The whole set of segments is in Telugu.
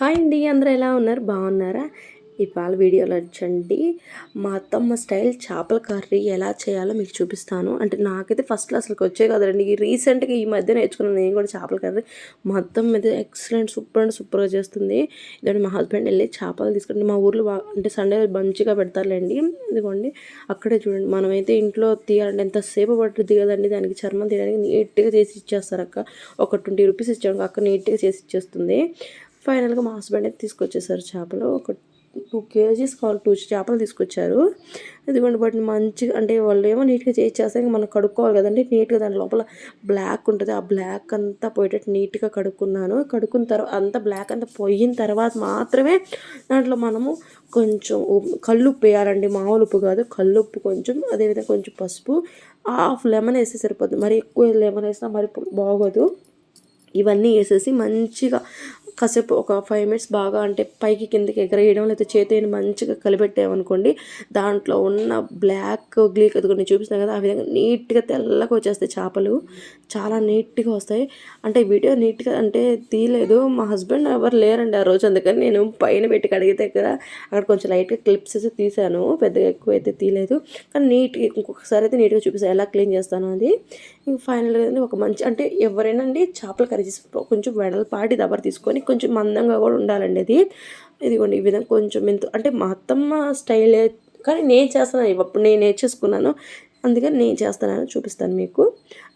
హాయ్ అండి అందరూ ఎలా ఉన్నారు? బాగున్నారా? ఇవాళ వీడియోలో వచ్చండి మా అత్తమ్మ స్టైల్ చేపల కర్రీ ఎలా చేయాలో మీకు చూపిస్తాను. అంటే నాకైతే ఫస్ట్ అసలు వచ్చే కదండి రీసెంట్గా ఈ మధ్య నేర్చుకున్నాను నేను కూడా చేపల కర్రీ. మా అత్తమ్మ అయితే ఎక్సలెంట్ సూపర్ అండ్ సూపర్గా చేస్తుంది. ఇదండి మా హస్బెండ్ వెళ్ళి చేపలు తీసుకుంటే మా ఊర్లో అంటే సండే మంచిగా పెడతారులేండి. ఇదిగోండి అక్కడే చూడండి. మనమైతే ఇంట్లో తీయాలంటే ఎంతసేపు పట్టుద్ది కదండి దానికి చర్మం తీయడానికి నీట్గా చేసి ఇచ్చేస్తారు అక్క. ఒక ట్వంటీ రూపీస్ ఇచ్చాను అక్క నీట్గా చేసి ఇచ్చేస్తుంది. ఫైనల్గా మా హస్బెండ్ అయితే తీసుకొచ్చేసారు చేపలు. ఒక టూ కేజీస్ కావాలి టూ చేపలు తీసుకొచ్చారు. ఇదిగోండి వాటిని మంచిగా అంటే వాళ్ళు ఏమో నీట్గా చేసేస్తే మనం కడుక్కోవాలి కదండి. నీట్గా దాని లోపల బ్లాక్ ఉంటుంది. ఆ బ్లాక్ అంతా పోయేటట్టు నీట్గా కడుక్కున్నాను. కడుక్కున్న తర్వాత అంతా బ్లాక్ అంతా పోయిన తర్వాత మాత్రమే దాంట్లో మనము కొంచెం ఉప్పు- కల్లుప్పు వేయాలండి. మామూలు ఉప్పు కాదు. కల్లుప్పు కొంచెం అదేవిధంగా కొంచెం పసుపు. హాఫ్ లెమన్ వేస్తే సరిపోతుంది మరి ఎక్కువ లెమన్ వేసినా మరి బాగోదు. ఇవన్నీ వేసేసి మంచిగా కాసేపు ఒక ఫైవ్ మినిట్స్ బాగా అంటే పైకి కిందకి ఎగరేయడం లేకపోతే చేతిని మంచిగా కలిపెట్టామనుకోండి దాంట్లో ఉన్న బ్లాక్ గ్లీక్ అది కొన్ని చూపిస్తాను కదా ఆ విధంగా నీట్గా తెల్లగా వచ్చేస్తాయి చేపలు. చాలా నీట్గా వస్తాయి. అంటే వీడియో నీట్గా అంటే తీయలేదు. మా హస్బెండ్ ఎవరు లేరండి ఆ రోజు అందుకని నేను పైన పెట్టి కడిగితే కదా అక్కడ కొంచెం లైట్గా క్లిప్స్ అయితే తీసాను పెద్దగా ఎక్కువ అయితే తీయలేదు. కానీ నీట్గా ఇంకొకసారి అయితే నీట్గా చూపిస్తాను. ఎలా క్లీన్ చేస్తాను అది. ఇంక ఫైనల్గా ఒక మంచి అంటే ఎవరైనా అండి చేపల కర్రీ చేసి కొంచెం వెడల్పాటి దబర తీసుకొని కొంచెం మందంగా కూడా ఉండాలండి అది ఇదిగోండి ఈ విధంగా కొంచెం మెంతు అంటే మా అత్తమ్మ స్టైలే కానీ నేను చేస్తాను ఇప్పుడు నేను నేర్చేసుకున్నాను. అందుకని నేను చేస్తానని చూపిస్తాను మీకు.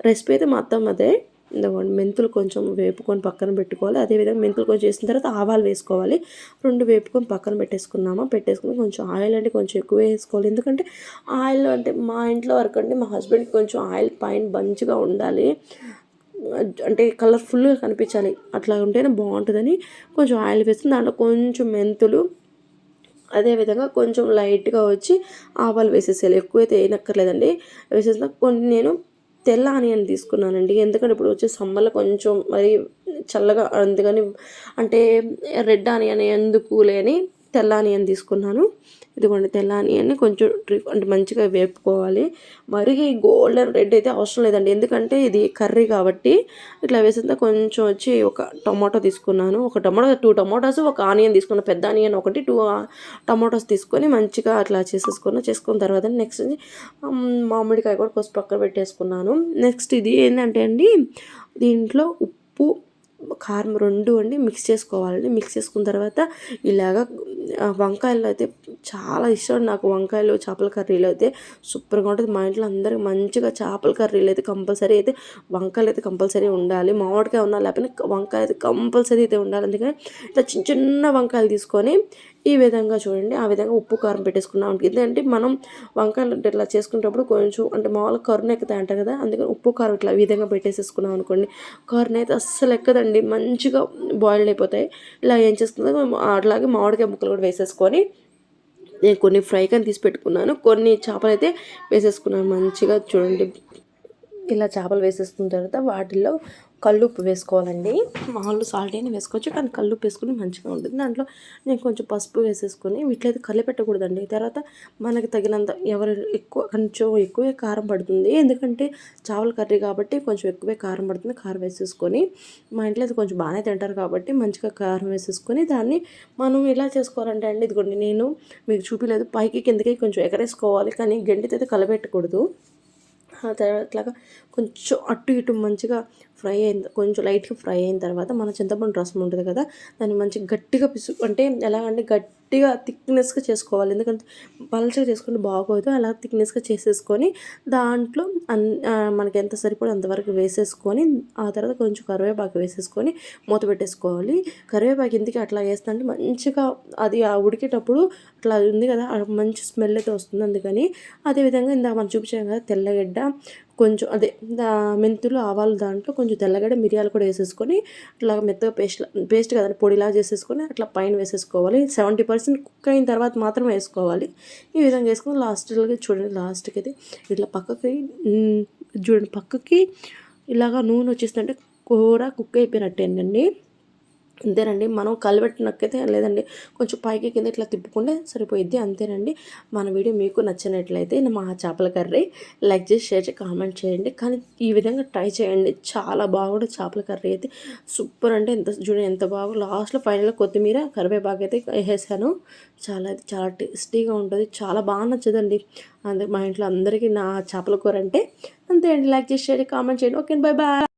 రెసిపీ అయితే మా అత్తమ్మదే. ఇదిగోండి మెంతులు కొంచెం వేపుకొని పక్కన పెట్టుకోవాలి. అదేవిధంగా మెంతులు కొంచెం చేసిన తర్వాత ఆవాలు వేసుకోవాలి. రెండు వేపుకొని పక్కన పెట్టేసుకున్నామా పెట్టేసుకుని కొంచెం ఆయిల్ అంటే కొంచెం ఎక్కువ వేసుకోవాలి. ఎందుకంటే ఆయిల్ అంటే మా ఇంట్లో వరకు అంటే మా హస్బెండ్కి కొంచెం ఆయిల్ పైన మంచిగా ఉండాలి. అంటే కలర్ఫుల్గా కనిపించాలి. అట్లా ఉంటేనే బాగుంటుందని కొంచెం ఆయిల్ వేసి దాంట్లో కొంచెం మెంతులు అదేవిధంగా కొంచెం లైట్గా వచ్చి ఆవాలు వేసేసేయాలి. ఎక్కువైతే వేయనక్కర్లేదండి. వేసేసిన కొన్ని నేను తెల్ల ఆనియన్ తీసుకున్నానండి. ఎందుకంటే ఇప్పుడు వచ్చే సమ్మర్లో కొంచెం మరి చల్లగా అందుకని అంటే రెడ్ ఆనియన్ ఎందుకు లేని తెల్ల ఆనియన్ తీసుకున్నాను. ఇదిగోండి తెల్ల ఆనియన్ని కొంచెం అంటే మంచిగా వేపుకోవాలి. మరీ గోల్డెన్ రెడ్ అయితే అవసరం లేదండి. ఎందుకంటే ఇది కర్రీ కాబట్టి ఇట్లా వేసిన కొంచెం వచ్చి ఒక టమాటో తీసుకున్నాను. ఒక టమాటో టూ టమాటోస్ ఒక ఆనియన్ తీసుకున్నాను పెద్ద ఆనియన్ ఒకటి టూ టమాటోస్ తీసుకొని మంచిగా అట్లా చేసేసుకున్నాను చేసుకున్న తర్వాత నెక్స్ట్ మామిడికాయ కూడా కోసి పక్కన పెట్టేసుకున్నాను. నెక్స్ట్ ఇది ఏంటంటే అండి దీంట్లో ఉప్పు కారం రెండు అండి మిక్స్ చేసుకోవాలండి. మిక్స్ చేసుకున్న తర్వాత ఇలాగ వంకాయలు అయితే చాలా ఇష్టం నాకు వంకాయలు చేపల కర్రీలు అయితే సూపర్గా ఉంటుంది. మా ఇంట్లో అందరికి మంచిగా చేపల కర్రీలు అయితే కంపల్సరీ అయితే వంకాయలు అయితే కంపల్సరీ ఉండాలి. మామిడికాయ ఉన్నా లేకపోతే వంకాయ అయితే కంపల్సరీ అయితే ఉండాలి. అందుకని ఇట్లా చిన్న చిన్న వంకాయలు తీసుకొని ఈ విధంగా చూడండి ఆ విధంగా ఉప్పు కారం పెట్టేసుకున్నాం ఎందుకంటే మనం వంకాయలు ఇట్లా చేసుకునేటప్పుడు కొంచెం అంటే మామూలుగా కరుణ ఎక్కుతాయి అంట కదా అందుకని ఉప్పు కారం ఇట్లా ఈ విధంగా పెట్టేసేసుకున్నాం అనుకోండి కరుణ అయితే అస్సలు ఎక్కదండి మంచిగా బాయిల్డ్ అయిపోతాయి. ఇలా ఏం చేస్తుందో అట్లాగే మామిడికాయ ముక్కలు కూడా వేసేసుకొని నేను కొన్ని ఫ్రై కానీ తీసి పెట్టుకున్నాను. కొన్ని చేపలు అయితే వేసేసుకున్నాను మంచిగా చూడండి. ఇలా చేపలు వేసేసుకున్న తర్వాత వాటిల్లో కల్లుప్పు వేసుకోవాలండి. మామూలు సాల్ట్ అయినా వేసుకోవచ్చు కానీ కల్లుప్పు వేసుకుని మంచిగా ఉంటుంది. దాంట్లో నేను కొంచెం పసుపు వేసేసుకుని వీటిలో కలిపి పెట్టకూడదండి. తర్వాత మనకి తగినంత ఎవరు ఎక్కువ కొంచెం ఎక్కువే కారం పడుతుంది. ఎందుకంటే చావల కర్రీ కాబట్టి కొంచెం ఎక్కువే కారం పడుతుంది. కారం వేసేసుకొని మా ఇంట్లో అయితే కొంచెం బాగానే తింటారు కాబట్టి మంచిగా కారం వేసేసుకొని దాన్ని మనం ఎలా చేసుకోవాలంటే అండి ఇదిగోండి నేను మీకు చూపించలేదు పైకి కిందకి కొంచెం ఎగరేసుకోవాలి కానీ గంటితో అయితే కలబెట్టకూడదు. ఆ తర్వాత ఇట్లాగా కొంచెం అటు ఇటు మంచిగా ఫ్రై అయిన కొంచెం లైట్గా ఫ్రై అయిన తర్వాత మన చింతపండు రసం ఉంటుంది కదా దాన్ని మంచిగా గట్టిగా పిసు అంటే ఎలా అంటే గట్టిగా థిక్నెస్గా చేసుకోవాలి. ఎందుకంటే పలచగా చేసుకుంటే బాగోదు. అలా థిక్నెస్గా చేసేసుకొని దాంట్లో అన్ మనకి ఎంత సరిపడో అంతవరకు వేసేసుకొని ఆ తర్వాత కొంచెం కరివేపాకు వేసేసుకొని మూత పెట్టేసుకోవాలి. కరివేపాకు ఎందుకు అట్లా వేస్తుంటే మంచిగా అది ఆ ఉడికేటప్పుడు అట్లా ఉంది కదా మంచి స్మెల్ అయితే వస్తుంది అందుకని. అదేవిధంగా ఇందాక మనం చూపించాం కదా తెల్లగడ్డ కొంచెం అదే దా మెంతులు ఆవాలు దాంట్లో కొంచెం తెల్లగడ్డ మిరియాలు కూడా వేసేసుకొని అట్లా మెత్తగా పేస్ట్ పేస్ట్ కదండి పొడిలా చేసేసుకొని అట్లా పైన వేసేసుకోవాలి. సెవెంటీ పర్సెంట్ కుక్ అయిన తర్వాత మాత్రం వేసుకోవాలి. ఈ విధంగా వేసుకొని లాస్ట్కి చూడండి లాస్ట్కి అయితే ఇట్లా పక్కకి చూడండి పక్కకి ఇలాగా నూనె వచ్చేస్తుంటే కూర కుక్ అయిపోయినట్టేనండి. అంతేనండి. మనం కలిపెట్టినక్కైతే లేదండి కొంచెం పైకి కింద ఇట్లా తిప్పుకుంటే సరిపోయిద్ది అంతేనండి. మన వీడియో మీకు నచ్చినట్లయితే మా చేపల కర్రీ లైక్ చేసి షేర్ చేసి కామెంట్ చేయండి. కానీ ఈ విధంగా ట్రై చేయండి. చాలా బాగుంటుంది చేపల కర్రీ అయితే. సూపర్ అంటే ఎంత చూడండి ఎంత బాగా లాస్ట్లో ఫైనల్గా కొత్తిమీర కరివేపాకు అయితే వేసాను చాలా చాలా టేస్టీగా ఉంటుంది. చాలా బాగా నచ్చదండి. అందుకే మా ఇంట్లో అందరికీ నా చేపల కూర అంటే అంతే అండి. లైక్ చేసి షేర్ కామెంట్ చేయండి. Okay bye bye